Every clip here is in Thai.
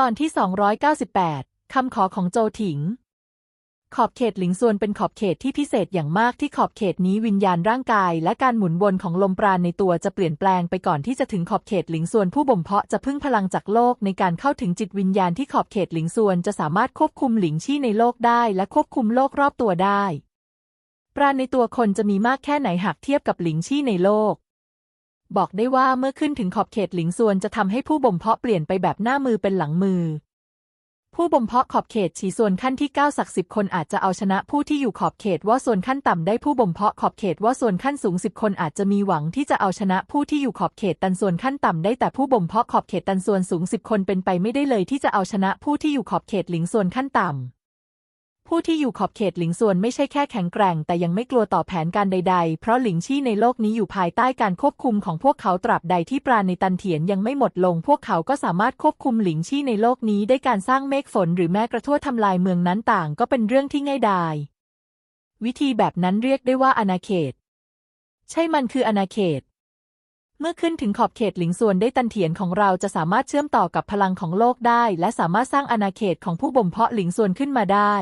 ตอนที่ 298 คำขอของโจถิง ขอบเขตหลิงซวนเป็นขอบเขตที่พิเศษอย่างมากที่ขอบเขตนี้วิญญาณร่างกาย และการหมุนวนของลมปราณในตัวจะเปลี่ยนแปลงไปก่อนที่จะถึงขอบเขตหลิงซวนผู้บ่มเพาะจะพึ่งพลังจากโลกในการเข้าถึงจิตวิญญาณที่ขอบเขตหลิงซวนจะสามารถควบคุมหลิงชี่ในโลกได้และควบคุมโลกรอบตัวได้ ปราณในตัวคนจะมีมากแค่ไหนหากเทียบกับหลิงชี่ในโลก บอกได้ว่าเมื่อขึ้นถึงขอบเขตหลิงซวนจะทำให้ผู้บ่มเพาะเปลี่ยนไปแบบหน้ามือเป็นหลังมือ ผู้บ่มเพาะขอบเขตฉีส่วนขั้นที่9สักสิบคนอาจจะเอาชนะผู้ที่อยู่ขอบเขตว่าส่วนขั้นต่ำได้ผู้บ่มเพาะขอบเขตว่าส่วนขั้นสูงสิบคนอาจจะมีหวังที่จะเอาชนะผู้ที่อยู่ขอบเขตตันส่วนขั้นต่ำได้แต่ผู้บ่มเพาะขอบเขตตันส่วนสูงสิบคนเป็นไปไม่ได้เลยที่จะเอาชนะผู้ที่อยู่ขอบเขตหลิงส่วนขั้นต่ำ ผู้ที่อยู่ขอบเขตหลิงซวนไม่ใช่แค่แข็งแกร่ง แต่ยังไม่กลัวต่อแผนการใด ๆ เพราะหลิงชี่ในโลกนี้อยู่ภายใต้การควบคุมของพวกเขาตราบใดที่ปราณในตันเถียนยังไม่หมดลง พวกเขาก็สามารถควบคุมหลิงชี่ในโลกนี้ได้การสร้างเมฆฝนหรือแม้กระทั่วทำลายเมืองนั้นต่างก็เป็นเรื่องที่ง่ายดายวิธีแบบนั้นเรียกได้ว่าอาณาเขต ใช่มันคืออาณาเขต เมื่อขึ้นถึงขอบเขตหลิงซวนได้ตันเถียนของเราจะสามารถเชื่อมต่อกับพลังของโลกได้ และสามารถสร้างอาณาเขตของผู้บ่มเพาะหลิงซวนขึ้นมาได้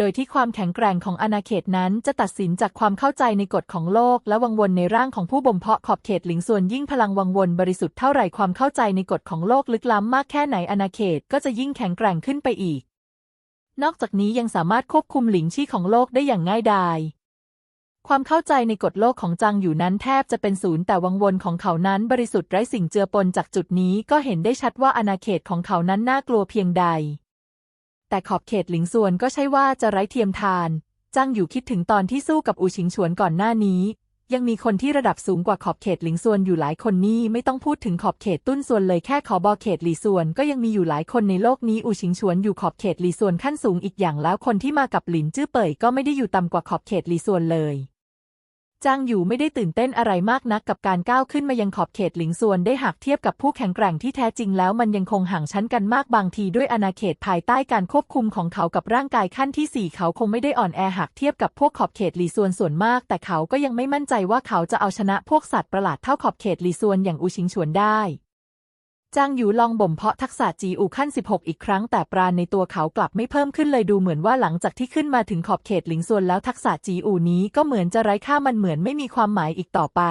โดยที่ความแข็งแกร่งของอาณาเขตนั้นจะตัดสินจากความเข้าใจในกฎของโลกและวังวนในร่างของผู้บ่มเพาะขอบเขตหลิงซวนยิ่งพลังวังวนบริสุทธิ์เท่าไหร่ความเข้าใจในกฎของโลกลึกล้ำมากแค่ไหนอาณาเขตก็จะยิ่งแข็งแกร่งขึ้นไปอีก นอกจากนี้ยังสามารถควบคุมหลิงชี่ของโลกได้อย่างง่ายดายความเข้าใจในกฎโลกของจางอยู่นั้นแทบจะเป็นศูนย์แต่วังวนของเขานั้นบริสุทธิ์ไร้สิ่งเจือปนจากจุดนี้ก็เห็นได้ชัดว่าอาณาเขตของเขานั้นน่ากลัวเพียงใด แต่ขอบเขตหลิงซวนก็ใช่ว่าจะไร้เทียมทานจ้างอยู่คิดถึงตอนที่สู้กับอูชิงฉวนก่อนหน้านี้ ยังมีคนที่ระดับสูงกว่าขอบเขตหลิงซวนอยู่หลายคนนี่ไม่ต้องพูดถึงขอบเขตตุ้นซวนเลยแค่ขอบอเขตหลีซวนก็ยังมีอยู่หลายคนในโลกนี้อูชิงฉวนอยู่ขอบเขตหลีซวนขั้นสูงอีกอย่างแล้วคนที่มากับหลินจื้อเป่ยก็ไม่ได้อยู่ต่ำกว่าขอบเขตหลีซวนเลย จางอยู่ไม่ได้ตื่นเต้นอะไรมากนักกับการก้าวขึ้นมายังขอบเขตหลิงซวนได้หากเทียบกับผู้แข็งแกร่งที่แท้จริงแล้วมันยังคงห่างชั้นกันมากบางทีด้วยอาณาเขตภายใต้การควบคุมของเขากับร่างกายขั้นที่สี่เขาคงไม่ได้อ่อนแอหากเทียบกับพวกขอบเขตหลีซวนส่วนมาก แต่เขาก็ยังไม่มั่นใจว่าเขาจะเอาชนะพวกสัตว์ประหลาดเท่าขอบเขตหลีซวนอย่างอูชิงชวนได้ จางอยู่ลองบ่มเพาะทักษะจีอูขั้น 16 อีกครั้งแต่ปราณในตัวเขากลับไม่เพิ่มขึ้นเลยดูเหมือนว่าหลังจากที่ขึ้นมาถึงขอบเขตหลิงส่วนแล้วทักษะจีอูนี้ก็เหมือนจะไร้ค่ามันเหมือนไม่มีความหมายอีกต่อไป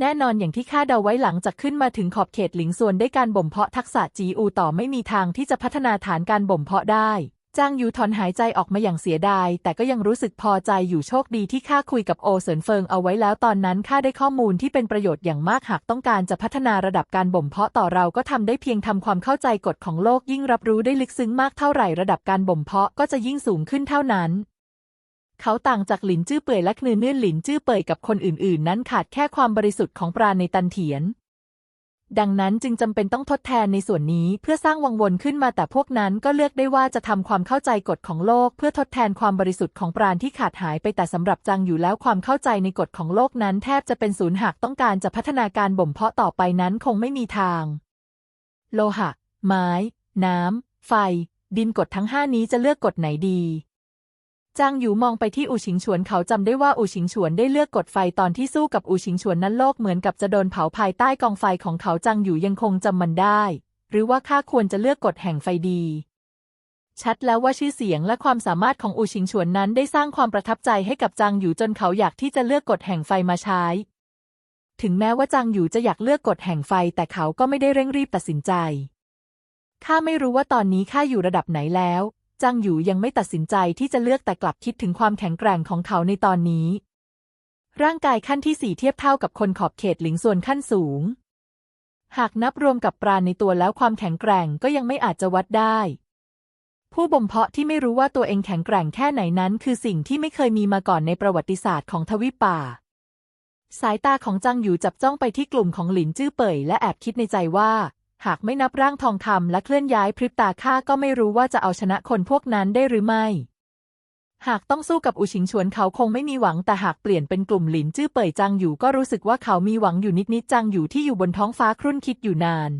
แน่นอนอย่างที่คาดเดาไว้หลังจากขึ้นมาถึงขอบเขตหลิงส่วนได้การบ่มเพาะทักษะจีอูต่อไม่มีทางที่จะพัฒนาฐานการบ่มเพาะได้ จางยูถอนหายใจออกมาอย่างเสียดาย แต่ก็ยังรู้สึกพอใจอยู่โชคดีที่ข้าคุยกับโอเซินเฟิงเอาไว้แล้วตอนนั้นข้าได้ข้อมูลที่เป็นประโยชน์อย่างมากหากต้องการจะพัฒนาระดับการบ่มเพาะต่อเราก็ทำได้เพียงทำความเข้าใจกฎของโลกยิ่งรับรู้ได้ลึกซึ้งมากเท่าไหร่ระดับการบ่มเพาะก็จะยิ่งสูงขึ้นเท่านั้น เขาต่างจากหลินจื้อเป่ยและคนือเนื่อนหลินจื้อเป่ยกับคนอื่นๆ นั้นขาดแค่ความบริสุทธิ์ของปราณในตันเถียน ดังนั้นจึงจำเป็นต้องทดแทนในส่วนนี้เพื่อสร้างวังวนขึ้นมาแต่พวกนั้นก็เลือกได้ว่าจะทำความเข้าใจกฎของโลก เพื่อทดแทนความบริสุทธิ์ของปราณที่ขาดหายไปแต่สำหรับจางอยู่แล้วความเข้าใจในกฎของโลกนั้นแทบจะเป็นศูนย์หากต้องการจะพัฒนาการบ่มเพาะต่อไปนั้นคงไม่มีทาง โลหะ ไม้ น้ำ ไฟ ดินกฎทั้งห้านี้จะเลือกกฎไหนดี จางหยูมองไปที่อูชิงฉวนเขาจำได้ว่าอูชิงฉวนได้เลือกกดไฟตอนที่สู้กับอูชิงฉวนนั้นโลกเหมือนกับจะโดนเผาภายใต้กองไฟของเขาจางหยูยังคงจำมันได้ หรือว่าข้าควรจะเลือกกฎแห่งไฟดี ชัดแล้วว่าชื่อเสียงและความสามารถของอูชิงฉวนนั้นได้สร้างความประทับใจให้กับจางหยูจนเขาอยากที่จะเลือกกฎแห่งไฟมาใช้ ถึงแม้ว่าจางหยูจะอยากเลือกกฎแห่งไฟแต่เขาก็ไม่ได้เร่งรีบตัดสินใจข้าไม่รู้ว่าตอนนี้ข้าอยู่ระดับไหนแล้ว จางหยูยังไม่ตัดสินใจที่จะเลือกแต่กลับคิดถึงความแข็งแกร่งของเขาในตอนนี้ ร่างกายขั้นที่สี่เทียบเท่ากับคนขอบเขตหลิงส่วนขั้นสูง หากนับรวมกับปราณในตัวแล้วความแข็งแกร่งก็ยังไม่อาจจะวัดได้ ผู้บ่มเพาะที่ไม่รู้ว่าตัวเองแข็งแกร่งแค่ไหนนั้น คือสิ่งที่ไม่เคยมีมาก่อนในประวัติศาสตร์ของทวีปป่า สายตาของจางหยูจับจ้องไปที่กลุ่มของหลินจื้อเป่ยและแอบคิดในใจว่า หากไม่นับร่างทองคำและเคลื่อนย้ายพริบตาข้าก็ไม่รู้ว่าจะเอาชนะคนพวกนั้นได้หรือไม่ หากต้องสู้กับอูชิงฉวนเขาคงไม่มีหวังแต่หากเปลี่ยนเป็นกลุ่มหลินจื้อเป่ยจางอยู่ก็รู้สึกว่าเขามีหวังอยู่นิดๆจางอยู่ที่อยู่บนท้องฟ้าครุ่นคิดอยู่นาน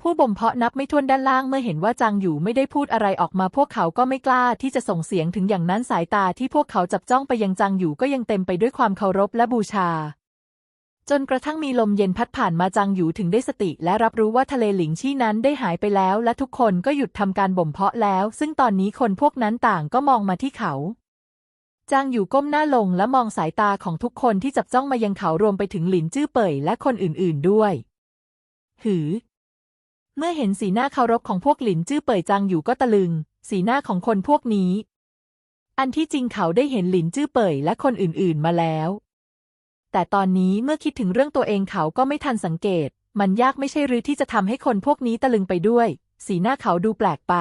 ผู้บ่มเพาะนับไม่ถ้วนด้านล่างเมื่อเห็นว่าจางอยู่ไม่ได้พูดอะไรออกมาพวกเขาก็ไม่กล้าที่จะส่งเสียงถึงอย่างนั้นสายตาที่พวกเขาจับจ้องไปยังจางอยู่ก็ยังเต็มไปด้วยความเคารพและบูชา จนกระทั่งมีลมเย็นพัดผ่านมาจางหยูถึงได้สติ และรับรู้ว่าทะเลหลิงชี่นั้นได้หายไปแล้ว และทุกคนก็หยุดทำการบ่มเพาะแล้ว ซึ่งตอนนี้คนพวกนั้นต่างก็มองมาที่เขาจางอยู่ก้มหน้าลงและมองสายตาของทุกคนที่จับจ้องมายังเขารวมไปถึงหลินจื้อเป่ยและคนอื่น ๆด้วย หือ เมื่อเห็นสีหน้าเคารพของพวกหลินจื้อเป่ยจางอยู่ก็ตะลึง สีหน้าของคนพวกนี้ อันที่จริงเขาได้เห็นหลินจื้อเป่ยและคนอื่น ๆ มาแล้ว แต่ตอนนี้เมื่อคิดถึงเรื่องตัวเองเขาก็ไม่ทันสังเกต มันยากไม่ใช่หรือที่จะทำให้คนพวกนี้ตะลึงไปด้วย สีหน้าเขาดูแปลกไป